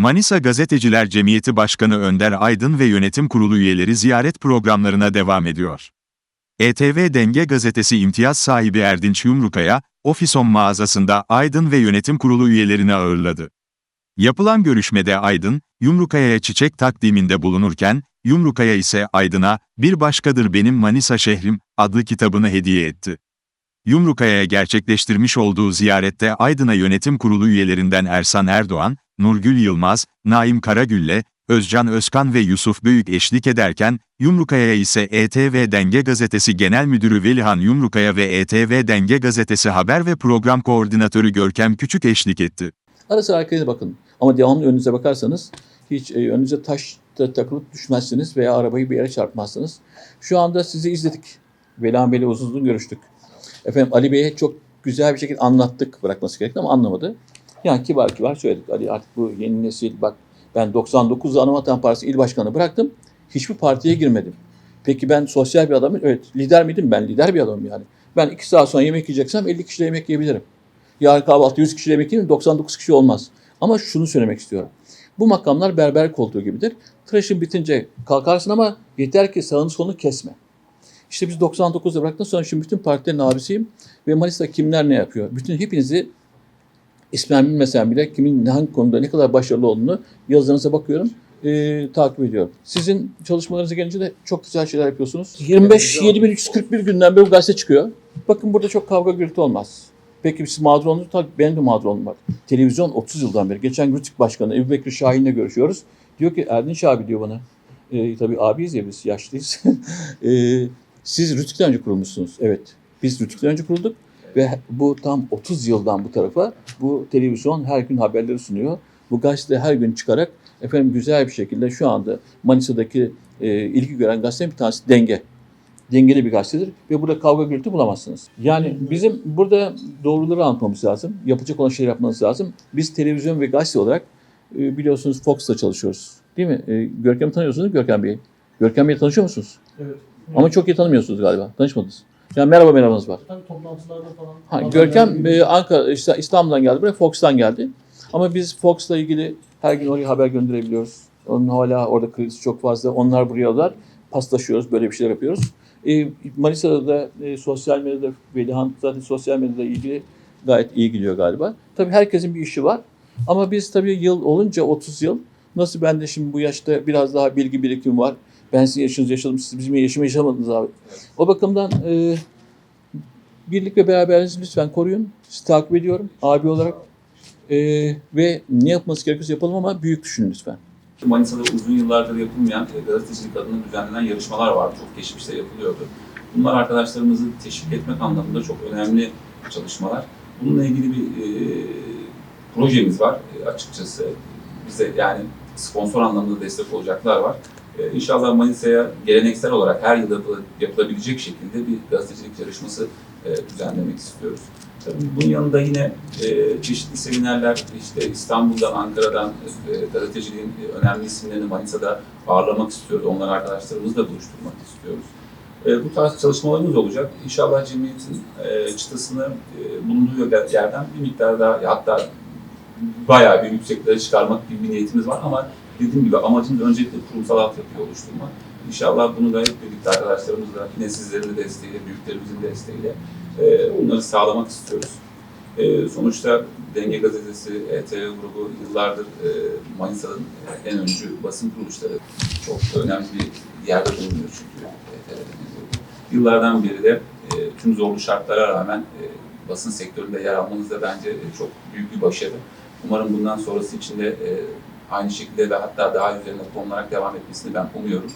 Manisa Gazeteciler Cemiyeti Başkanı Önder Aydın ve yönetim kurulu üyeleri ziyaret programlarına devam ediyor. ETV Denge Gazetesi imtiyaz sahibi Erdinç Yumrukaya, Ofison mağazasında Aydın ve yönetim kurulu üyelerini ağırladı. Yapılan görüşmede Aydın, Yumrukaya'ya çiçek takdiminde bulunurken, Yumrukaya ise Aydın'a, Bir Başkadır Benim Manisa Şehrim, adlı kitabını hediye etti. Yumrukaya'ya gerçekleştirmiş olduğu ziyarette Aydın'a yönetim kurulu üyelerinden Ersan Erdoğan, Nurgül Yılmaz, Naim Karagül'le, Özcan Özkan ve Yusuf Büyük eşlik ederken, Yumrukaya'ya ise ETV Denge Gazetesi Genel Müdürü Velihan Yumrukaya ve ETV Denge Gazetesi Haber ve Program Koordinatörü Görkem Küçük eşlik etti. Ara sıra arkaya bakın. Ama devamlı önünüze bakarsanız hiç e, önünüze taş takılıp düşmezsiniz veya arabayı bir yere çarpmazsınız. Şu anda sizi izledik. Velihan Bey'le uzun uzun görüştük. Efendim Ali Bey'e çok güzel bir şekilde anlattık bırakması gerekti ama anlamadı. Yani kibar kibar söyledik. Ali artık bu yeni nesil bak ben 99'da Anavatan Partisi il başkanı bıraktım. Hiçbir partiye girmedim. Peki ben sosyal bir adamım. Evet lider miydim? Ben lider bir adamım yani. Ben iki saat sonra yemek yiyeceksem 50 kişiyle yemek yiyebilirim. Yarın kahvaltı 100 kişiyle yemek yiyeyim 99 kişi olmaz. Ama şunu söylemek istiyorum. Bu makamlar berber koltuğu gibidir. Tıraşın bitince kalkarsın ama yeter ki sağını solunu kesme. İşte biz 99'da bıraktıktan sonra şimdi bütün partilerin abisiyim. Ve Manisa'da kimler ne yapıyor? Bütün hepinizi ismen bilmesem bile kimin hangi konuda ne kadar başarılı olduğunu yazılarınıza bakıyorum. e, takip ediyorum. Sizin çalışmalarınıza gelince de çok güzel şeyler yapıyorsunuz. 25 7341 günden beri bu gazete çıkıyor. Bakın burada çok kavga gürültü olmaz. Peki siz mağdur oldunuz? Tabii benim de mağdur oldum var. Televizyon 30 yıldan beri. Geçen Rütük Başkanı Ebu Bekir Şahin'le görüşüyoruz. Diyor ki Erdinç abi diyor bana. E, tabii abiyiz ya biz yaşlıyız. e, siz Rütük'ten önce kurulmuşsunuz. Evet. Biz Rütük'ten önce kurulduk. Ve bu tam 30 yıldan bu tarafa bu televizyon her gün haberleri sunuyor. Bu gazete her gün çıkarak efendim güzel bir şekilde şu anda Manisa'daki e, ilgi gören gazetenin bir tanesi Denge. Dengeli bir gazetedir ve burada kavga gürültü bulamazsınız. Yani bizim burada doğruları anlatmamız lazım. Yapılacak olan şeyler yapmamız lazım. Biz televizyon ve gazete olarak e, biliyorsunuz Fox'ta çalışıyoruz. Değil mi? E, Görkem'i tanıyorsunuz Görkem Bey? Görkem Bey'i tanışıyor musunuz? Evet. Ama çok iyi tanımıyorsunuz galiba. Tanışmadınız. Yani merhaba merhabanız var. Tabii toplantılarda falan. Ha, Görkem e, Ankara, işte İstanbul'dan geldi buraya, Fox'tan geldi. Ama biz Fox'la ilgili her gün oraya haber gönderebiliyoruz. Onun hala orada kredisi çok fazla. Onlar buraya. Paslaşıyoruz, böyle bir şeyler yapıyoruz. E, Manisa'da da e, sosyal medyada, Velihan zaten sosyal medyada ilgili gayet iyi gidiyor galiba. Tabii herkesin bir işi var. Ama biz tabii yıl olunca 30 yıl, nasıl ben de şimdi bu yaşta biraz daha bilgi birikim var. Ben sizin yaşınızı yaşadım, siz bizim yaşımı yaşamadınız abi. O bakımdan e, birlik ve beraberliğinizi lütfen koruyun. Sizi takip ediyorum abi olarak. Ee, ve ne yapması gerekiyorsa yapalım ama büyük düşünün lütfen. Manisa'da uzun yıllardır yapılmayan e, gazetecilik adına düzenlenen yarışmalar vardı. Çok geçmişte yapılıyordu. Bunlar arkadaşlarımızı teşvik etmek anlamında çok önemli çalışmalar. Bununla ilgili bir e, projemiz var e, açıkçası. Bize yani sponsor anlamında destek olacaklar var. E, İnşallah Manisa'ya geleneksel olarak her yıl yapıla- yapılabilecek şekilde bir gazetecilik yarışması e, düzenlemek istiyoruz. Tabii bunun yanında yine e, çeşitli seminerler işte İstanbul'dan, Ankara'dan e, gazeteciliğin önemli isimlerini Manisa'da ağırlamak istiyoruz. Onlar arkadaşlarımızla buluşturmak istiyoruz. Bu tarz çalışmalarımız olacak. İnşallah cemiyetin e, çıtasını bulunduğu yerden bir miktar daha hatta bayağı bir yükseklere çıkarmak gibi bir niyetimiz var ama dediğim gibi amacımız öncelikle kurumsal altyapıyı oluşturmak. İnşallah bunu da hep birlikte arkadaşlarımızla, yine sizlerin de desteğiyle, büyüklerimizin desteğiyle e, bunları sağlamak istiyoruz. E, sonuçta Denge Gazetesi, ETV grubu yıllardır e, Manisa'nın en öncü basın kuruluşları çok önemli bir yerde bulunuyor çünkü ETV Denge grubu. Yıllardan beri de e, tüm zorlu şartlara rağmen e, basın sektöründe yer almanız da bence e, çok büyük bir başarı. Umarım bundan sonrası için de e, aynı şekilde ve hatta daha üzerine konularak devam etmesini ben umuyorum.